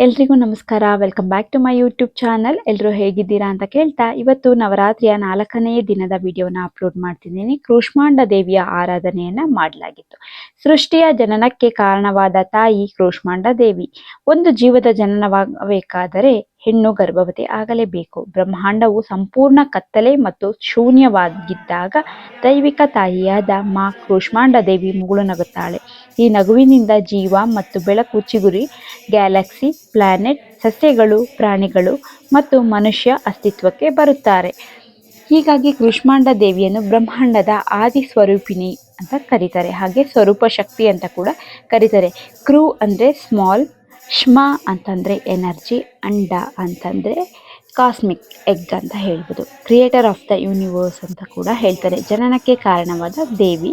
ಎಲ್ರಿಗೂ ನಮಸ್ಕಾರ. Welcome back to my YouTube channel ಎಲ್ಲರೂ ಹೇಗಿದ್ದೀರಾ ಅಂತ ಕೇಳ್ತಾ, ಇವತ್ತು ನವರಾತ್ರಿಯ ನಾಲ್ಕನೇ ದಿನದ ವಿಡಿಯೋನ ಅಪ್ಲೋಡ್ ಮಾಡ್ತಿದ್ದೀನಿ. ಕೃಷ್ಮಾಂಡ ದೇವಿಯ ಆರಾಧನೆಯನ್ನ ಮಾಡಲಾಗಿತ್ತು. ಸೃಷ್ಟಿಯ ಜನನಕ್ಕೆ ಕಾರಣವಾದ ತಾಯಿ ಕೃಷ್ಮಾಂಡ ದೇವಿ. ಒಂದು ಜೀವದ ಜನನವಾಗಬೇಕಾದರೆ ಹೆಣ್ಣು ಗರ್ಭವತಿ ಆಗಲೇಬೇಕು. ಬ್ರಹ್ಮಾಂಡವು ಸಂಪೂರ್ಣ ಕತ್ತಲೆ ಮತ್ತು ಶೂನ್ಯವಾಗಿದ್ದಾಗ ದೈವಿಕ ತಾಯಿಯಾದ ಮಾ ಕೃಷ್ಮಾಂಡ ದೇವಿ ಮುಗುಳು ನಗುತ್ತಾಳೆ ಈ ನಗುವಿನಿಂದ ಜೀವ ಮತ್ತು ಬೆಳಕು ಚಿಗುರಿ, ಗ್ಯಾಲಕ್ಸಿ, ಪ್ಲಾನೆಟ್, ಸಸ್ಯಗಳು, ಪ್ರಾಣಿಗಳು ಮತ್ತು ಮನುಷ್ಯ ಅಸ್ತಿತ್ವಕ್ಕೆ ಬರುತ್ತಾರೆ. ಹೀಗಾಗಿ ಕೃಷ್ಮಾಂಡ ದೇವಿಯನ್ನು ಬ್ರಹ್ಮಾಂಡದ ಆದಿ ಸ್ವರೂಪಿಣಿ ಅಂತ ಕರೀತಾರೆ. ಹಾಗೆ ಸ್ವರೂಪ ಶಕ್ತಿ ಅಂತ ಕೂಡ ಕರೀತಾರೆ. ಕ್ರೂ ಅಂದರೆ ಸ್ಮಾಲ್, ಶ್ಮ ಅಂತಂದರೆ ಎನರ್ಜಿ, ಅಂಡ ಅಂತಂದರೆ ಕಾಸ್ಮಿಕ್, ಎಗ್ ಅಂತ ಹೇಳ್ಬೋದು. ಕ್ರಿಯೇಟರ್ ಆಫ್ ದ ಯೂನಿವರ್ಸ್ ಅಂತ ಕೂಡ ಹೇಳ್ತಾರೆ. ಜನನಕ್ಕೆ ಕಾರಣವಾದ ದೇವಿ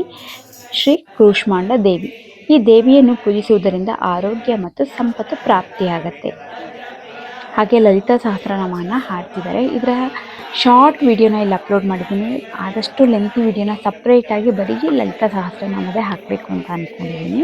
ಶ್ರೀ ಕೃಷ್ಮಾಂಡ ದೇವಿ. ಈ ದೇವಿಯನ್ನು ಪೂಜಿಸುವುದರಿಂದ ಆರೋಗ್ಯ ಮತ್ತು ಸಂಪತ್ತು ಪ್ರಾಪ್ತಿಯಾಗತ್ತೆ. ಹಾಗೆ ಲಲಿತಾ ಸಹಸ್ರನಾಮವನ್ನು ಹಾಡ್ತಿದ್ದಾರೆ. ಇದರ ಶಾರ್ಟ್ ವಿಡಿಯೋನ ಇಲ್ಲಿ ಅಪ್ಲೋಡ್ ಮಾಡಿದ್ದೀನಿ. ಆದಷ್ಟು ಲೆಂತಿ ವಿಡಿಯೋನ ಸಪ್ರೇಟಾಗಿ ಬರೀ ಲಲಿತಾ ಸಹಸ್ರನಾಮದೇ ಹಾಕಬೇಕು ಅಂತ ಅಂದ್ಕೊಂಡಿದ್ದೀನಿ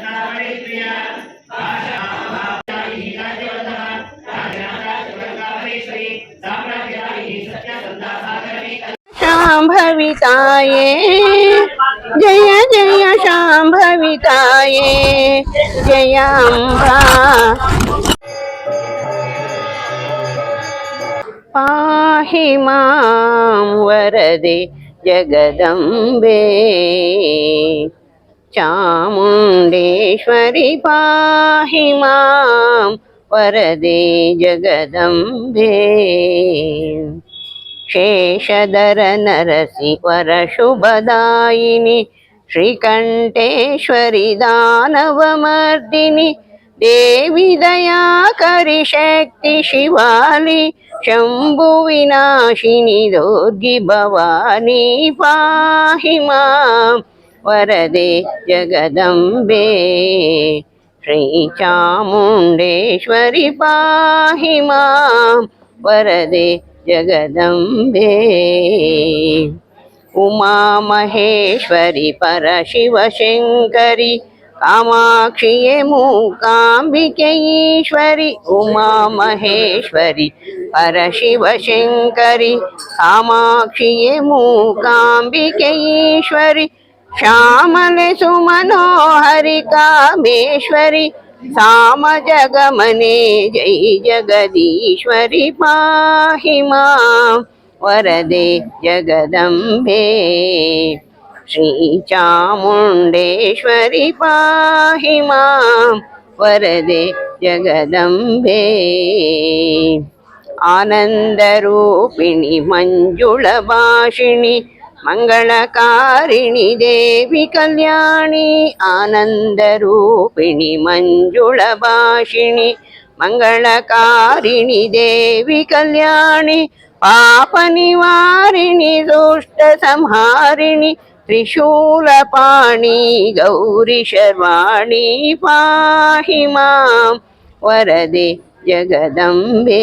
शाम्भविताये जय जय शाम्भविताये जयाम्बा पाहि माँ वरदे जगदम्बे। चामुण्डेश्वरि पाहि माँ वरदे जगदम्बे। शेषधर नरसि वरशुभदायिनि श्रीकण्ठेश्वरि दानवमर्दिनि देवि दयाकरि शक्ति शिवालि शम्भुविनाशिनि दुर्गि भवानी पाहि मां वरदे जगदम्बे श्रीचामुण्डेश्वरि पाहि मां वरदे जगदम्बे। उमामहेश्वरि पर शिव शंकरी कामाक्षी परशिवशङ्करि ईश्वरी श्यामल सुमनोहरि कामेश्वरी साम जगमने जय जगदीश्वरि पाहि मां वरदे जगदम्बे श्रीचामुण्डेश्वरि पाहि मां वरदे जगदम्बे आनन्दरूपिणि मञ्जुळभाषिणि मङ्गलकारिणि देवि कल्याणि आनन्दरूपिणि मञ्जुळभाषिणि मङ्गलकारिणि देवि कल्याणि पापनिवारिणि दुष्टसंहारिणि त्रिशूलपाणि गौरि शर्वाणि पाहि मां वरदे जगदम्बे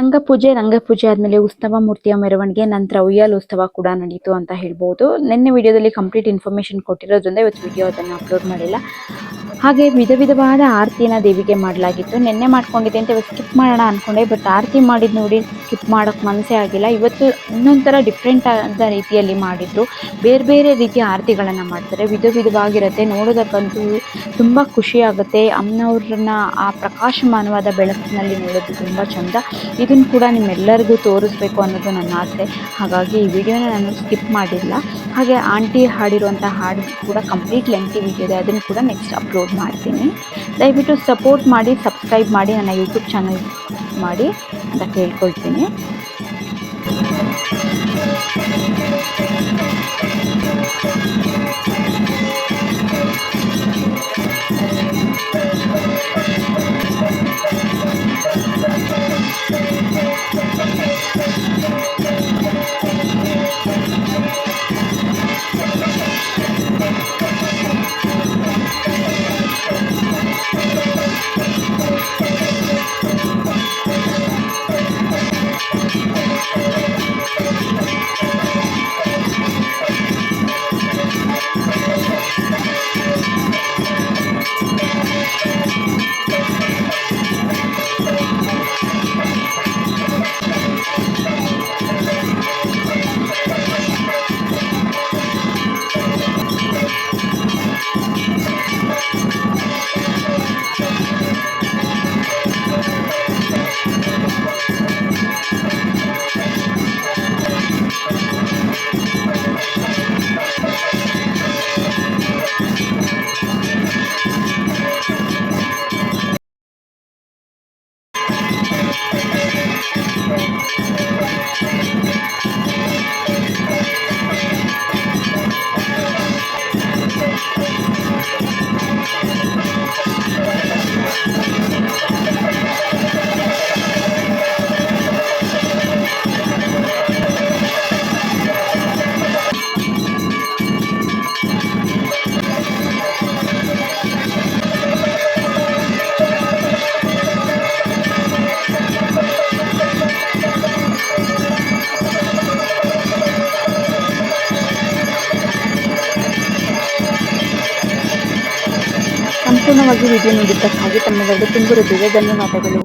ರಂಗಪೂಜೆ ರಂಗಪೂಜೆ ಆದ್ಮೇಲೆ ಉತ್ಸವ ಮೂರ್ತಿಯ ಮೆರವಣಿಗೆ ನಂತರ ಉಯ್ಯಾಲ ಉತ್ಸವ ಕೂಡ ನಡೀತು ಅಂತ ಹೇಳ್ಬೋದು. ನಿನ್ನೆ ವಿಡಿಯೋದಲ್ಲಿ ಕಂಪ್ಲೀಟ್ ಇನ್ಫಾರ್ಮೇಶನ್ ಕೊಟ್ಟಿರೋದ್ರಿಂದ ಇವತ್ತು ವಿಡಿಯೋ ಅದನ್ನು ಅಪ್ಲೋಡ್ ಮಾಡಿಲ್ಲ. ಹಾಗೆ ವಿಧ ವಿಧವಾದ ಆರತಿನ ದೇವಿಗೆ ಮಾಡಲಾಗಿತ್ತು. ನಿನ್ನೆ ಮಾಡ್ಕೊಂಡಿದ್ದೆ ಅಂತ ಇವತ್ತು ಸ್ಕಿಪ್ ಮಾಡೋಣ ಅಂದ್ಕೊಂಡೆ ಬಟ್ ಆರತಿ ಮಾಡಿದ್ದು ನೋಡಿ ಸ್ಕಿಪ್ ಮಾಡೋಕ್ಕೆ ಮನಸ್ಸೇ ಆಗಿಲ್ಲ. ಇವತ್ತು ಇನ್ನೊಂಥರ ಡಿಫ್ರೆಂಟ್ ಆದ ರೀತಿಯಲ್ಲಿ ಮಾಡಿದ್ರು. ಬೇರೆ ಬೇರೆ ರೀತಿಯ ಆರತಿಗಳನ್ನು ಮಾಡ್ತಾರೆ. ವಿಧ ವಿಧವಾಗಿರುತ್ತೆ. ನೋಡೋದಕ್ಕಂತೂ ತುಂಬ ಖುಷಿಯಾಗುತ್ತೆ ಅಮ್ಮನವ್ರನ್ನ ಆ ಪ್ರಕಾಶಮಾನವಾದ ಬೆಳಕಿನಲ್ಲಿ ನೋಡೋದು ತುಂಬ ಚಂದ. ಇದನ್ನು ಕೂಡ ನಿಮ್ಮೆಲ್ಲರಿಗೂ ತೋರಿಸ್ಬೇಕು ಅನ್ನೋದು ನನ್ನ ಆಸೆ. ಹಾಗಾಗಿ ಈ ವಿಡಿಯೋನ ನಾನು ಸ್ಕಿಪ್ ಮಾಡಿಲ್ಲ. ಹಾಗೆ ಆಂಟಿ ಹಾಡಿರುವಂಥ ಹಾಡು ಕೂಡ ಕಂಪ್ಲೀಟ್ ಲೆಂತಿ ವಿಡಿಯೋ ಇದೆ. ಅದನ್ನು ಕೂಡ ನೆಕ್ಸ್ಟ್ ಅಪ್ಲೋಡ್ ಮಾಡ್ತೀನಿ. ದಯವಿಟ್ಟು ಸಪೋರ್ಟ್ ಮಾಡಿ ಸಬ್ಸ್ಕ್ರೈಬ್ ಮಾಡಿ ನನ್ನ ಯೂಟ್ಯೂಬ್ ಚಾನಲ್ ಮಾಡಿ ಅಂತ ಕೇಳ್ಕೊಳ್ತೀನಿ. ಸಂಪೂರ್ಣವಾಗಿ ವಿಡಿಯೋ ನೋಡಿದ್ದಕ್ಕಾಗಿ ತಮ್ಮೆಲ್ಲರಿಗೂ ತುಂಬ ಹೃದಯದ ಧನ್ಯವಾದಗಳು